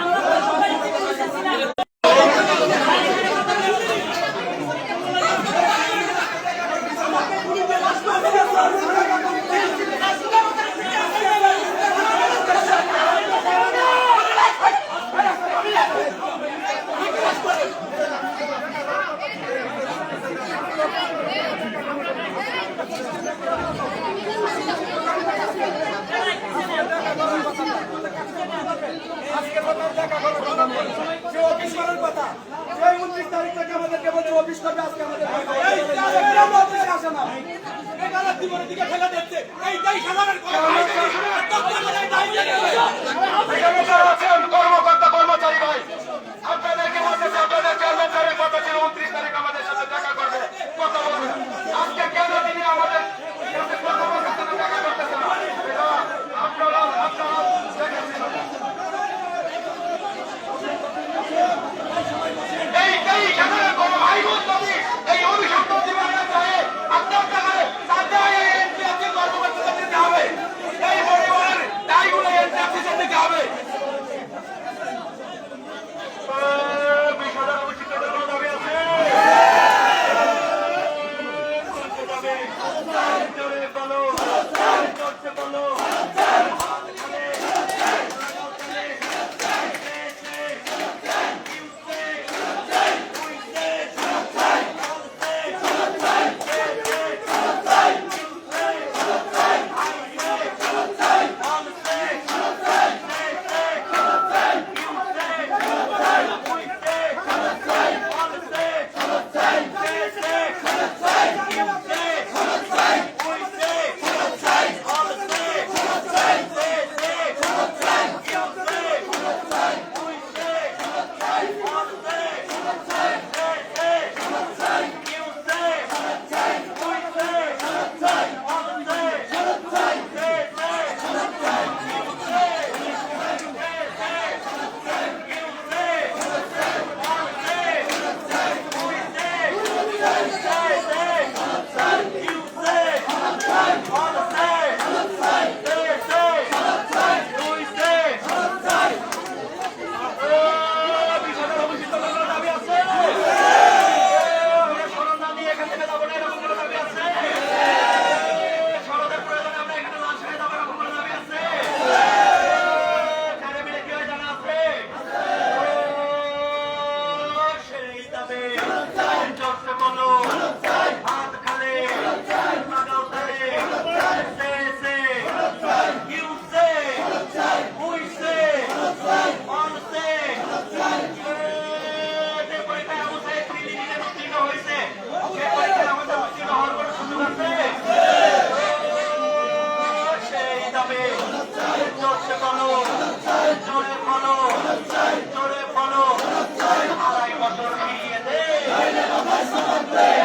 আমরা আজকে কোথাও দেখা সে অফিস কথা সেই উনত্রিশ তারিখ থেকে আমাদেরকে বলছে অফিস করবে আজকে আমাদের আসে না। জীবনের দিকে খেলা দেখছে Assembly!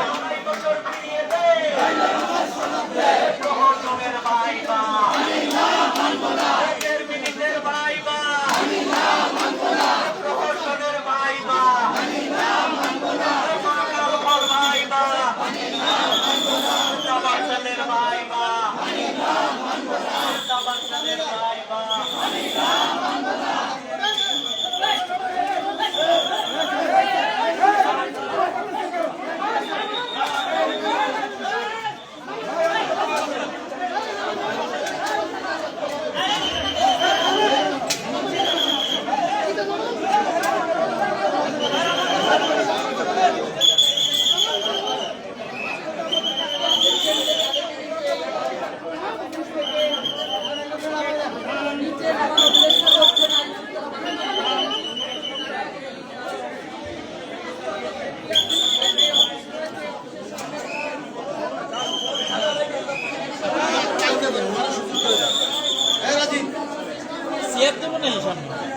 问一下你。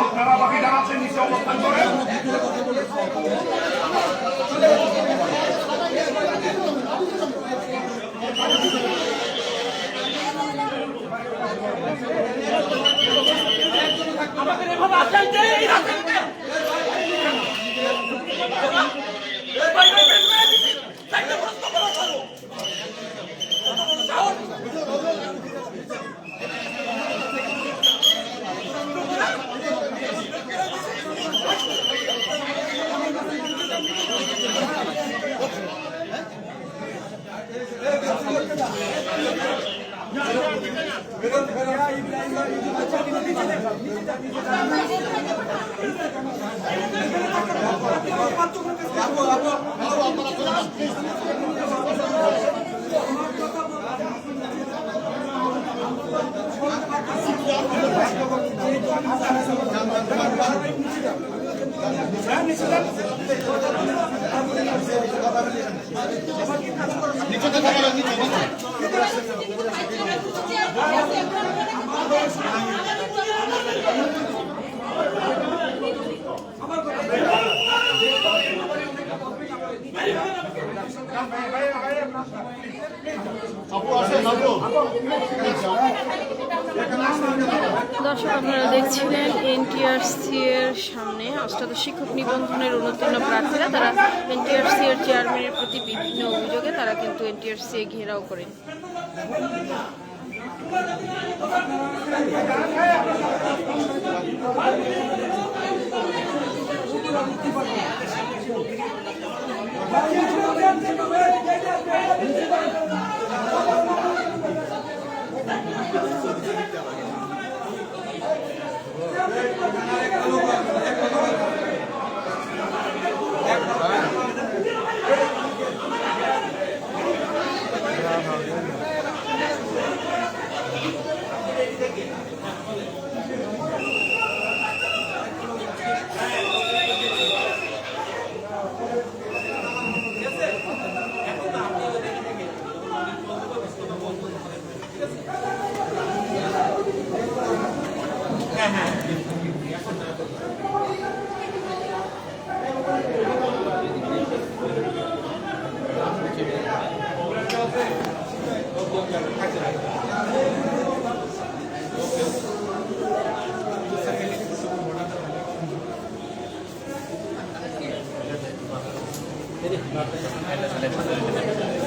আপনারা বাকি জানাচ্ছেন নিচে অবস্থান করেন আমাদের আশ্বাস দেয় এই রাজনীতিতে। নিচে যান দর্শক, আপনারা দেখছিলেন এনটিআরসি এর সামনে অষ্টাদশ শিক্ষক নিবন্ধনের উন্নতীর্ণ প্রার্থীরা। তারা এনটিআরসি এর চেয়ারম্যানের প্রতি বিভিন্ন অভিযোগে তারা কিন্তু এনটিআরসি এ ঘেরাও করেন।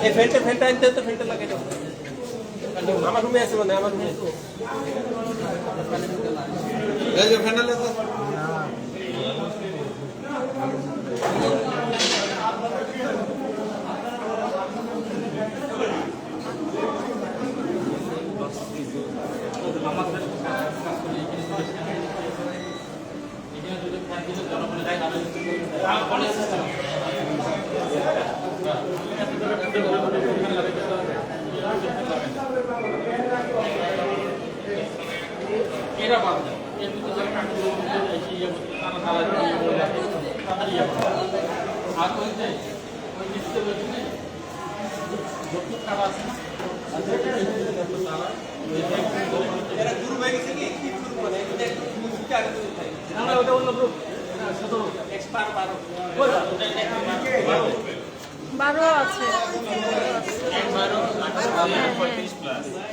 এই ফ্যানটা ফ্যানটা আনতে তো, ফ্যানটা লাগে আমার রুমে আছে মানে আমার রুমে ওটা অন্য বারো আছে।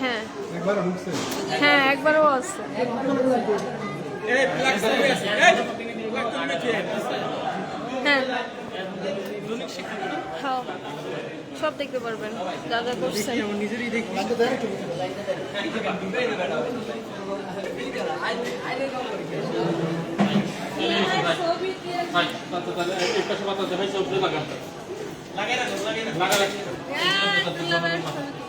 হ্যাঁ। হ্যাঁ একবারও আছে। হ্যাঁ। হ্যাঁ। সব দেখতে পারবেন। যা করছেন। লাগাই রাখো লাগাই রাখো লাগা রাখো